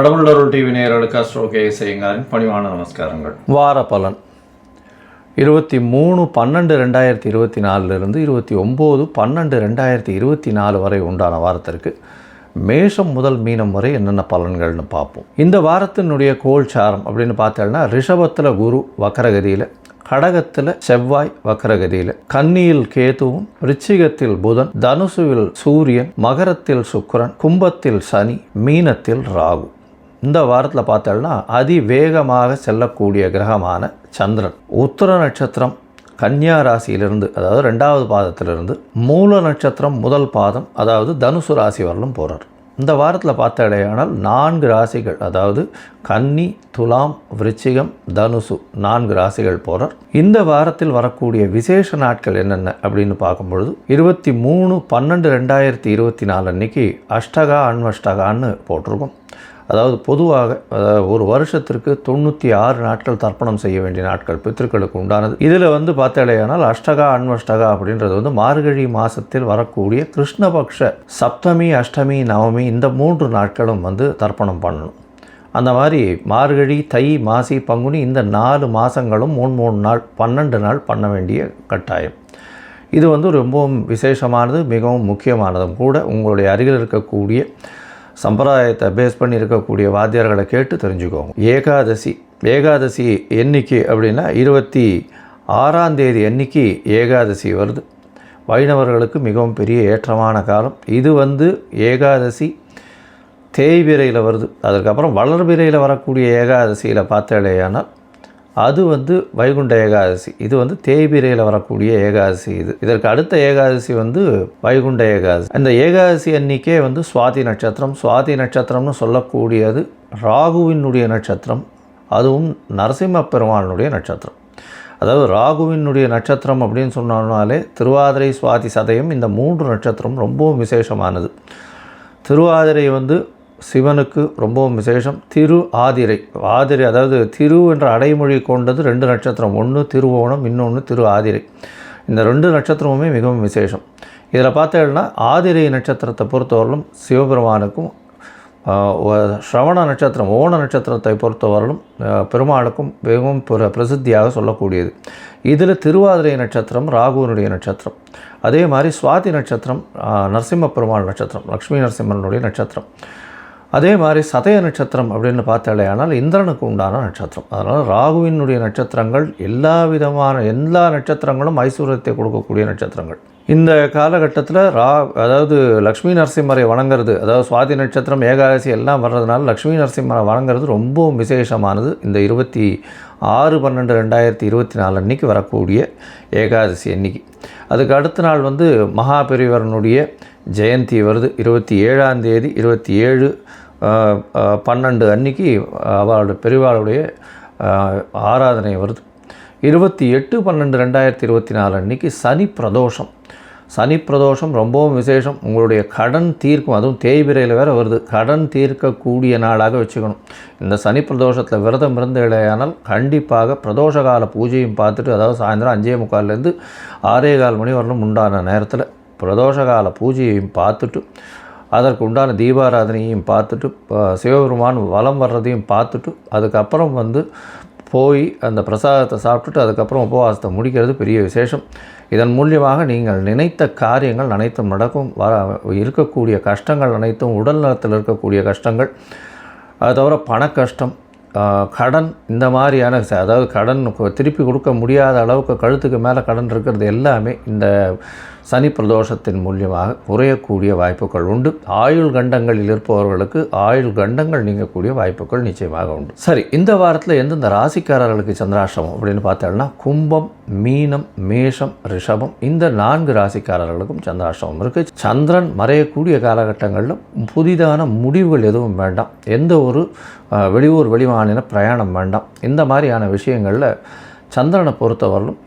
கடவுளருள் TV நேயர்களுக்கு astro கே செய்யுங்காரின் பணிவான நமஸ்காரங்கள். வார பலன் இருபத்தி மூணு பன்னெண்டு ரெண்டாயிரத்தி இருபத்தி நாலுலேருந்து இருபத்தி ஒம்பது பன்னெண்டு ரெண்டாயிரத்தி இருபத்தி நாலு வரை உண்டான வாரத்திற்கு மேஷம் முதல் மீனம் வரை என்னென்ன பலன்கள்னு பார்ப்போம். இந்த வாரத்தினுடைய கோல் சாரம் அப்படின்னு பார்த்தோம்னா ரிஷபத்தில் குரு வக்கரகதியில் கடகத்தில் செவ்வாய் வக்கரகதியில் கன்னியில் கேதுவும் ரிச்சிகத்தில் புதன் தனுசுவில் சூரியன் மகரத்தில் சுக்கரன் கும்பத்தில் சனி மீனத்தில் ராகு. இந்த வாரத்தில் பார்த்தோம்னா அதிவேகமாக செல்லக்கூடிய கிரகமான சந்திரன். உத்தர நட்சத்திரம் கன்னியா ராசியிலிருந்து அதாவது ரெண்டாவது பாதத்திலிருந்து மூல நட்சத்திரம் முதல் பாதம் அதாவது தனுசு ராசி வரலும் போகிறார் இந்த வாரத்தில் பார்த்தடையானால் நான்கு ராசிகள் அதாவது கன்னி துலாம் விருச்சிகம் தனுசு நான்கு ராசிகள் போகிறார் இந்த வாரத்தில் வரக்கூடிய விசேஷ நாட்கள் என்னென்ன அப்படின்னு பார்க்கும்பொழுது இருபத்தி மூணு பன்னெண்டு ரெண்டாயிரத்தி இருபத்தி நாலு அன்னைக்கு அஷ்டகா அன்வஷ்டகான்னு போட்டிருக்கோம். அதாவது பொதுவாக அதாவது ஒரு வருஷத்திற்கு தொண்ணூற்றி ஆறு நாட்கள் தர்ப்பணம் செய்ய வேண்டிய நாட்கள் பித்திருக்களுக்கு உண்டானது. இதில் வந்து பார்த்தாலேயானால் அஷ்டகா அன்வஷ்டகா அப்படின்றது வந்து மார்கழி மாதத்தில் வரக்கூடிய கிருஷ்ணபக்ஷ சப்தமி அஷ்டமி நவமி இந்த மூன்று நாட்களும் வந்து தர்ப்பணம் பண்ணணும். அந்த மாதிரி மார்கழி தை மாசி பங்குனி இந்த நாலு மாதங்களும் மூணு மூணு நாள் பன்னெண்டு நாள் பண்ண வேண்டிய கட்டாயம். இது வந்து ரொம்பவும் விசேஷமானது மிகவும் முக்கியமானதும் கூட உங்களுடைய அருகில் இருக்கக்கூடிய சம்பிரதாயத்தை பேஸ் பண்ணி இருக்கக்கூடிய வாத்தியார்களை கேட்டு தெரிஞ்சுக்கோங்க. ஏகாதசி. ஏகாதசி எண்ணிக்கை அப்படின்னா இருபத்தி ஆறாம் தேதி அன்னைக்கு ஏகாதசி வருது. வைணவர்களுக்கு மிகவும் பெரிய ஏற்றமான காலம். இது வந்து ஏகாதசி தேய்பிரையில் வருது. அதுக்கப்புறம் வளர்பிரையில் வரக்கூடிய ஏகாதசியில் பார்த்தாலேயானால் அது வந்து வைகுண்ட ஏகாதசி. இது வந்து தேய்பிரையில் வரக்கூடிய ஏகாதசி இது. இதற்கு அடுத்த ஏகாதசி வந்து வைகுண்ட ஏகாதசி. அந்த ஏகாதசி அன்னைக்கே வந்து சுவாதி நட்சத்திரம். சுவாதி நட்சத்திரம்னு சொல்லக்கூடியது ராகுவினுடைய நட்சத்திரம். அதுவும் நரசிம்ம பெருமானுடைய நட்சத்திரம். அதாவது ராகுவினுடைய நட்சத்திரம் அப்படின்னு சொன்னாலே திருவாதிரை சுவாதி சதயம் இந்த மூன்று நட்சத்திரம் ரொம்பவும் விசேஷமானது. திருவாதிரை வந்து சிவனுக்கு ரொம்பவும் விசேஷம். திரு ஆதிரை. ஆதிரை அதாவது திரு என்ற அடைமொழி கொண்டது ரெண்டு நட்சத்திரம். ஒன்று திருவோணம் இன்னொன்று திரு ஆதிரை. இந்த ரெண்டு நட்சத்திரமுமே மிகவும் விசேஷம். இதில் பார்த்தீங்கன்னா ஆதிரை நட்சத்திரத்தை பொறுத்தவரையிலும் சிவபெருமானுக்கும் ஸ்ரவண நட்சத்திரம் ஓண நட்சத்திரத்தை பொறுத்தவரையிலும் பெருமாளுக்கும் மிகவும் பிர பிரசித்தியாக சொல்லக்கூடியது. இதில் திருவாதிரை நட்சத்திரம் ராகுவனுடைய நட்சத்திரம். அதே மாதிரி சுவாதி நட்சத்திரம் நரசிம்ம பெருமாள் நட்சத்திரம் லக்ஷ்மி நரசிம்மனுடைய நட்சத்திரம். அதே மாதிரி சதய நட்சத்திரம் அப்படின்னு பார்த்தாலே ஆனால் இந்திரனுக்கு உண்டான நட்சத்திரம். அதனால் ராகுவினுடைய நட்சத்திரங்கள் எல்லா விதமான எல்லா நட்சத்திரங்களும் ஐஸ்வர்யத்தை கொடுக்கக்கூடிய நட்சத்திரங்கள். இந்த காலகட்டத்தில் ரா அதாவது லக்ஷ்மி நரசிம்மரை வணங்குறது அதாவது சுவாதி நட்சத்திரம் ஏகாதசி எல்லாம் வர்றதுனால லக்ஷ்மி நரசிம்மரை வணங்குறது ரொம்பவும் விசேஷமானது. இந்த இருபத்தி ஆறு பன்னெண்டு ரெண்டாயிரத்தி இருபத்தி நாலு அன்றைக்கி வரக்கூடிய ஏகாதசி அன்னைக்கு. அதுக்கு அடுத்த நாள் வந்து மகாபெரிவரனுடைய ஜெயந்தி வருது. இருபத்தி ஏழாம் தேதி இருபத்தி ஏழு பன்னெண்டு அன்னைக்கு அவளோட பெரிவாளுடைய ஆராதனை வருது. இருபத்தி எட்டு பன்னெண்டு ரெண்டாயிரத்தி இருபத்தி நாலு அன்னைக்கு சனி பிரதோஷம். சனி பிரதோஷம் ரொம்பவும் விசேஷம். உங்களுடைய கடன் தீர்க்கும் அதுவும் தேய்பிரையில் வேறு வருது. கடன் தீர்க்கக்கூடிய நாளாக வச்சுக்கணும். இந்த சனி பிரதோஷத்தில் விரதம் இருந்து இடையானால் கண்டிப்பாக பிரதோஷ கால பூஜையும் பார்த்துட்டு அதாவது சாயந்தரம் அஞ்சே முக்கால்லேருந்து ஆறே கால் மணி வரணும் உண்டான நேரத்தில் பிரதோஷ கால பூஜையையும் பார்த்துட்டு அதற்கு உண்டான தீபாராதனையும் பார்த்துட்டு சிவபெருமான் வலம் வர்றதையும் பார்த்துட்டு அதுக்கப்புறம் வந்து போய் அந்த பிரசாதத்தை சாப்பிட்டுட்டு அதுக்கப்புறம் உபவாசத்தை முடிக்கிறது பெரிய விசேஷம். இதன் மூலியமாக நீங்கள் நினைத்த காரியங்கள் அனைத்தும் நடக்கும். வர இருக்கக்கூடிய கஷ்டங்கள் அனைத்தும் உடல் நலத்தில் இருக்கக்கூடிய கஷ்டங்கள் அது தவிர பண கஷ்டம் கடன் இந்த மாதிரியான அதாவது கடன் திருப்பி கொடுக்க முடியாத அளவுக்கு கழுத்துக்கு மேலே கடன் இருக்கிறது எல்லாமே இந்த சனி பிரதோஷத்தின் மூலியமாக குறையக்கூடிய வாய்ப்புகள் உண்டு. ஆயுள் கண்டங்களில் இருப்பவர்களுக்கு ஆயுள் கண்டங்கள் நீங்கக்கூடிய வாய்ப்புகள் நிச்சயமாக உண்டு. சரி இந்த வாரத்தில் எந்தெந்த ராசிக்காரர்களுக்கு சந்திராஷ்டமம் அப்படின்னு பார்த்தோம்னா கும்பம் மீனம் மேஷம் ரிஷபம் இந்த நான்கு ராசிக்காரர்களுக்கும் சந்திராஷ்டமம் இருக்குது சந்திரன் மறையக்கூடிய காலகட்டங்களில் புதிதான முடிவுகள் எதுவும் வேண்டாம். எந்த ஒரு வெளியூர் வெளிமாநில பிரயாணம் வேண்டாம். இந்த மாதிரியான விஷயங்களில் சந்திரனை பொறுத்தவரையிலும்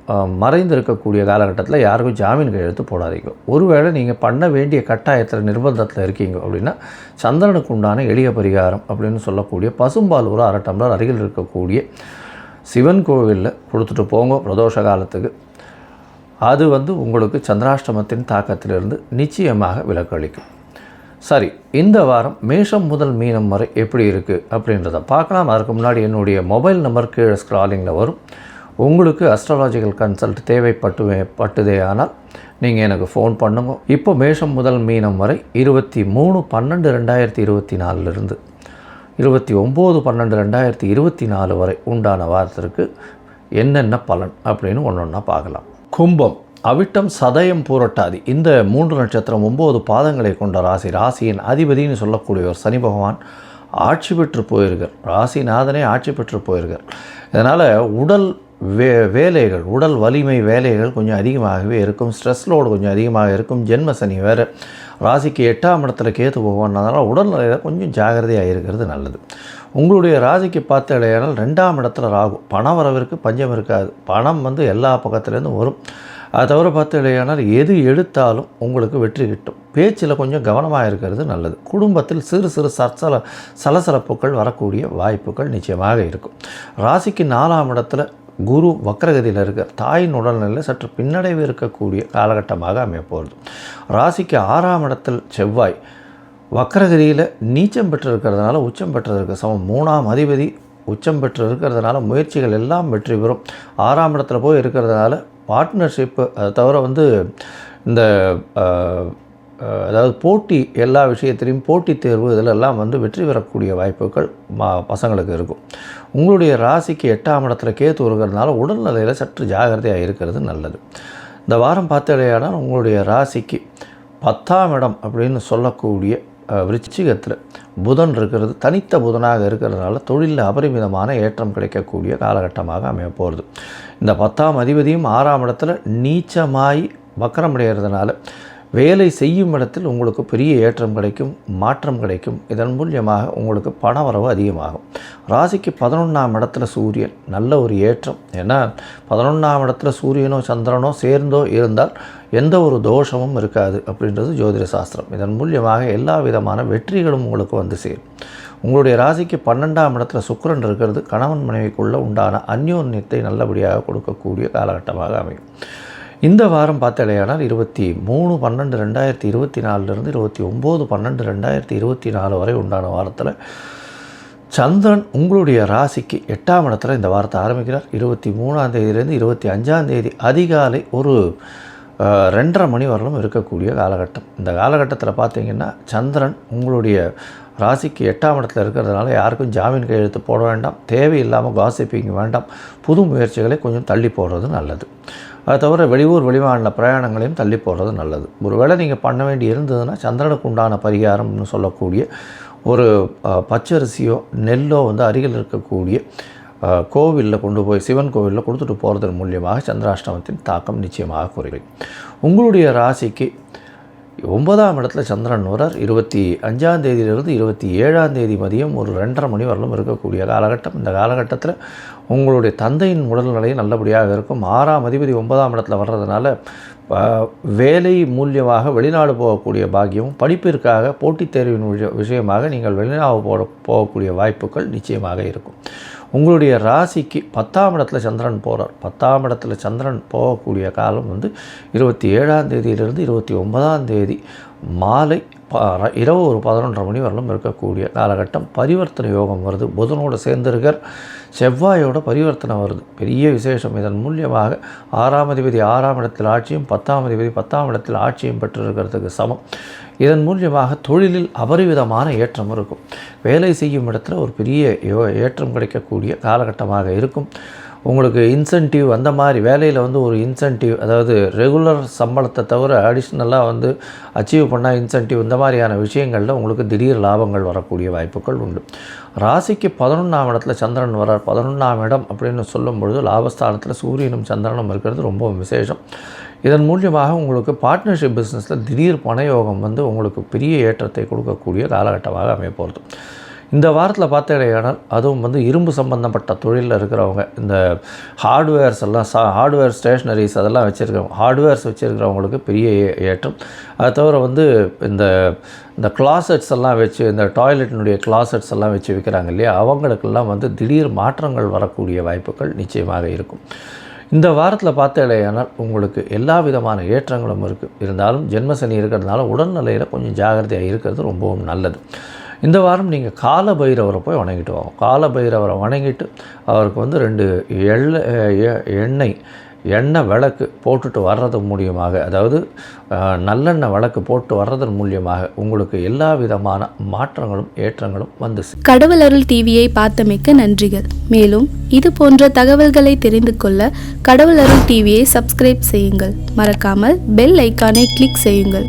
மறைந்திருக்கக்கூடிய காலகட்டத்தில் யாருக்கும் ஜாமீன் கையெழுத்து போடாதீங்க. ஒருவேளை நீங்கள் பண்ண வேண்டிய கட்டாயத்தில் நிர்பந்தத்தில் இருக்கீங்க அப்படின்னா சந்திரனுக்கு உண்டான எளிய பரிகாரம் அப்படின்னு சொல்லக்கூடிய பசும்பால் ஒரு அரை டம்ளர் அருகில் இருக்கக்கூடிய சிவன் கோவிலில் கொடுத்துட்டு போங்க பிரதோஷ காலத்துக்கு. அது வந்து உங்களுக்கு சந்திராஷ்டமத்தின் தாக்கத்திலிருந்து நிச்சயமாக விலக்களிக்கும். சரி இந்த வாரம் மேஷம் முதல் மீனம் வரை எப்படி இருக்குது அப்படின்றத பார்க்கலாம். அதுக்கு முன்னாடி என்னுடைய மொபைல் நம்பர் கீழே ஸ்க்ராலிங்கில் வரும். உங்களுக்கு அஸ்ட்ராலாஜிக்கல் கன்சல்ட் தேவைப்பட்டு பட்டுதே ஆனால் நீங்கள் எனக்கு ஃபோன் பண்ணுங்க. இப்போ மேஷம் முதல் மீனம் வரை இருபத்தி மூணு பன்னெண்டு ரெண்டாயிரத்தி இருபத்தி நாலுலேருந்து இருபத்தி ஒம்பது பன்னெண்டு ரெண்டாயிரத்தி இருபத்தி நாலு வரை உண்டான வாரத்திற்கு என்னென்ன பலன் அப்படின்னு ஒன்று ஒன்றா பார்க்கலாம். கும்பம் அவிட்டம் சதயம் பூரட்டாதி இந்த மூன்று நட்சத்திரம் ஒம்பது பாதங்களை கொண்ட ராசி ராசியின் அதிபதினு சொல்லக்கூடிய ஒரு சனி பகவான் ஆட்சி பெற்று போயிருக்கார். ராசிநாதனே ஆட்சி பெற்று போயிருக்கார். இதனால் உடல் வே வேலைகள் உடல் வலிமை வேலைகள் கொஞ்சம் அதிகமாகவே இருக்கும். ஸ்ட்ரெஸ் லோடு கொஞ்சம் அதிகமாக இருக்கும். ஜென்ம சனி வேறு. ராசிக்கு எட்டாம் இடத்துல கேத்து போவோம் அதனால் உடல்நிலையில் கொஞ்சம் ஜாகிரதையாக இருக்கிறது நல்லது. உங்களுடைய ராசிக்கு பார்த்த இடையானால் ரெண்டாம் இடத்துல ராகு. பண வரவிற்கு பஞ்சம் இருக்காது. பணம் வந்து எல்லா பக்கத்துலேருந்தும் வரும். அதை தவிர பார்த்த இடையானால் எது எடுத்தாலும் உங்களுக்கு வெற்றி கிட்டும். பேச்சில் கொஞ்சம் கவனமாக இருக்கிறது நல்லது. குடும்பத்தில் சிறு சிறு சற்சல சலசலப்புகள் வரக்கூடிய வாய்ப்புகள் நிச்சயமாக இருக்கும். ராசிக்கு நாலாம் இடத்துல குரு வக்ரகதியில் இருக்க தாயின் உடல்நிலையில் சற்று பின்னடைவு இருக்கக்கூடிய காலகட்டமாக அமையப்போகிறது. ராசிக்கு ஆறாம் இடத்தில் செவ்வாய். வக்ரகதியில் நீச்சம் பெற்று இருக்கிறதுனால உச்சம் பெற்றதற்கு சமம். மூணாம் அதிபதி உச்சம் பெற்று இருக்கிறதுனால முயற்சிகள் எல்லாம் வெற்றி பெறும். ஆறாம் இடத்துல போய் இருக்கிறதுனால பார்ட்னர்ஷிப்பு அதை தவிர வந்து இந்த அதாவது போட்டி எல்லா விஷயத்திலையும் போட்டித் தேர்வு இதிலெல்லாம் வந்து வெற்றி பெறக்கூடிய வாய்ப்புகள் மா பசங்களுக்கு இருக்கும். உங்களுடைய ராசிக்கு எட்டாம் இடத்துல கேத்து வருகிறதுனால உடல்நிலையில் சற்று ஜாகிரதையாக இருக்கிறது நல்லது. இந்த வாரம் பார்த்தடையானால் உங்களுடைய ராசிக்கு பத்தாம் இடம் அப்படின்னு சொல்லக்கூடிய விருச்சிகத்தில் புதன் இருக்கிறது. தனித்த புதனாக இருக்கிறதுனால தொழிலில் அபரிமிதமான ஏற்றம் கிடைக்கக்கூடிய காலகட்டமாக அமைய போகிறது இந்த பத்தாம் அதிபதியும் ஆறாம் இடத்துல நீச்சமாய் வக்கரமடைகிறதுனால வேலை செய்யும் இடத்தில் உங்களுக்கு பெரிய ஏற்றம் கிடைக்கும் மாற்றம் கிடைக்கும். இதன் மூலியமாக உங்களுக்கு பண வரவு அதிகமாகும். ராசிக்கு பதினொன்றாம் இடத்துல சூரியன் நல்ல ஒரு ஏற்றம். ஏன்னா பதினொன்றாம் இடத்துல சூரியனோ சந்திரனோ சேர்ந்தோ இருந்தால் எந்த ஒரு தோஷமும் இருக்காது அப்படின்றது ஜோதிட சாஸ்திரம். இதன் மூலியமாக எல்லா விதமான வெற்றிகளும் உங்களுக்கு வந்து சேரும். உங்களுடைய ராசிக்கு பன்னெண்டாம் இடத்துல சுக்கரன் இருக்கிறது. கணவன் மனைவிக்குள்ளே உண்டான அந்யோன்யத்தை நல்லபடியாக கொடுக்கக்கூடிய காலகட்டமாக அமையும். இந்த வாரம் பார்த்தடையானால் இருபத்தி மூணு பன்னெண்டு ரெண்டாயிரத்தி இருபத்தி நாலுலேருந்து இருபத்தி ஒம்பது பன்னெண்டு ரெண்டாயிரத்தி இருபத்தி நாலு வரை உண்டான வாரத்தில் சந்திரன் உங்களுடைய ராசிக்கு எட்டாம் இடத்துல இந்த வாரத்தை ஆரம்பிக்கிறார். இருபத்தி மூணாம் தேதியிலேருந்து இருபத்தி அஞ்சாம் தேதி அதிகாலை ஒரு ரெண்டரை மணி வரலும் இருக்கக்கூடிய காலகட்டம். இந்த காலகட்டத்தில் பார்த்தீங்கன்னா சந்திரன் உங்களுடைய ராசிக்கு எட்டாம் இடத்துல இருக்கிறதுனால யாருக்கும் ஜாமீன் கையெழுத்து போட வேண்டாம். தேவையில்லாமல் காசிப்பிங் வேண்டாம். புது முயற்சிகளை கொஞ்சம் தள்ளி போடுறது நல்லது. அது தவிர வெளியூர் வெளிமாநில பிரயாணங்களையும் தள்ளி போடுறது நல்லது. ஒருவேளை நீங்கள் பண்ண வேண்டி இருந்ததுன்னா சந்திரனுக்கு உண்டான பரிகாரம்னு சொல்லக்கூடிய ஒரு பச்சரிசியோ நெல்லோ வந்து அருகில் இருக்கக்கூடிய கோவிலில் கொண்டு போய் சிவன் கோவிலில் கொடுத்துட்டு போகிறதன் மூலியமாக சந்திராஷ்டமத்தின் தாக்கம் நிச்சயமாக குறையும். உங்களுடைய ராசிக்கு ஒன்பதாம் இடத்துல சந்திரன் வரார் இருபத்தி அஞ்சாம் தேதியிலிருந்து இருபத்தி ஏழாம் தேதி மதியம் ஒரு ரெண்டரை மணி வரலும் இருக்கக்கூடிய காலகட்டம். இந்த காலகட்டத்தில் உங்களுடைய தந்தையின் உடல்நிலையும் நல்லபடியாக இருக்கும். ஆறாம் அதிபதி ஒன்பதாம் இடத்துல வர்றதுனால வேலை மூலியமாக வெளிநாடு போகக்கூடிய பாக்கியமும் படிப்பிற்காக போட்டித் தேர்வின் விஷயமாக நீங்கள் வெளிநாடு போட போகக்கூடிய வாய்ப்புகள் நிச்சயமாக இருக்கும். உங்களுடைய ராசிக்கு பத்தாம் இடத்துல சந்திரன் போகிறார் பத்தாம் இடத்துல சந்திரன் போகக்கூடிய காலம் வந்து இருபத்தி ஏழாம் தேதியிலிருந்து இருபத்தி ஒன்பதாம் தேதி மாலை ப- ர- இரவு ஒரு பதினொன்றரை மணி வரலும் இருக்கக்கூடிய காலகட்டம். பரிவர்த்தனை யோகம் வருது. புதனோட சேர்ந்திருக்கார். செவ்வாயோட பரிவர்த்தனை வருது. பெரிய விசேஷம். இதன் மூலியமாக ஆறாம் அதிபதி ஆறாம் இடத்தில் ஆட்சியும் பத்தாம் அதிபதி பத்தாம் இடத்தில் ஆட்சியும் பெற்றிருக்கிறதுக்கு சமம். இதன் மூலியமாக தொழிலில் அபரிவிதமான ஏற்றம் இருக்கும். வேலை செய்யும் இடத்துல ஒரு பெரிய ஏற்றம் கிடைக்கக்கூடிய காலகட்டமாக இருக்கும். உங்களுக்கு இன்சென்டிவ் அந்த மாதிரி வேலையில் வந்து ஒரு இன்சென்டிவ் அதாவது ரெகுலர் சம்பளத்தை தவிர அடிஷ்னலாக வந்து அச்சீவ் பண்ணால் இன்சென்டிவ் இந்த மாதிரியான விஷயங்களில் உங்களுக்கு திடீர் லாபங்கள் வரக்கூடிய வாய்ப்புகள் உண்டு. ராசிக்கு பதினொன்றாம் இடத்துல சந்திரன் வரார் பதினொன்றாம் இடம் அப்படின்னு சொல்லும் பொழுது லாபஸ்தானத்தில் சூரியனும் சந்திரனும் இருக்கிறது ரொம்ப விசேஷம். இதன் மூலியமாக உங்களுக்கு பார்ட்னர்ஷிப் பிஸ்னஸில் திடீர் பணயோகம் வந்து உங்களுக்கு பெரிய ஏற்றத்தை கொடுக்கக்கூடிய காலகட்டமாக அமையப்போகிறது இந்த வாரத்தில் பார்த்தடையானால் அதுவும் வந்து இரும்பு சம்பந்தப்பட்ட தொழிலில் இருக்கிறவங்க இந்த ஹார்ட்வேர்ஸ் எல்லாம் சா ஹார்ட்வேர் ஸ்டேஷ்னரிஸ் அதெல்லாம் வச்சுருக்கிறவங்க ஹார்ட்வேர்ஸ் வச்சுருக்கிறவங்களுக்கு பெரிய ஏற்றம். அது தவிர வந்து இந்த இந்த கிளாசட்ஸ் எல்லாம் வச்சு இந்த டாய்லெட்டினுடைய கிளாசட்ஸ் எல்லாம் வச்சு விற்கிறாங்க இல்லையா? அவங்களுக்கெல்லாம் வந்து திடீர் மாற்றங்கள் வரக்கூடிய வாய்ப்புகள் நிச்சயமாக இருக்கும். இந்த வாரத்தில் பார்த்தாலேயானால் உங்களுக்கு எல்லா விதமான ஏற்றங்களும் இருக்குது இருந்தாலும் ஜென்மசனி இருக்கிறதுனால உடல்நிலையில் கொஞ்சம் ஜாகிரதையாக இருக்கிறது ரொம்பவும் நல்லது. இந்த வாரம் நீங்கள் கால பைரவரை போய் வணங்கிட்டு வாங்க. கால பைரவரை வணங்கிட்டு அவருக்கு வந்து ரெண்டு எள்ள எண்ணெய் எண்ணெய் விளக்கு போட்டுட்டு வர்றது மூலியமாக அதாவது நல்லெண்ணெய் விளக்கு போட்டு வர்றதன் மூலியமாக உங்களுக்கு எல்லா விதமான மாற்றங்களும் ஏற்றங்களும் வந்து கடவுள் அருள் டிவியை பார்த்தமைக்க நன்றிகள். மேலும் இது போன்ற தகவல்களை தெரிந்து கொள்ள கடவுள் அருள் டிவியை சப்ஸ்கிரைப் செய்யுங்கள். மறக்காமல் பெல் ஐக்கானை கிளிக் செய்யுங்கள்.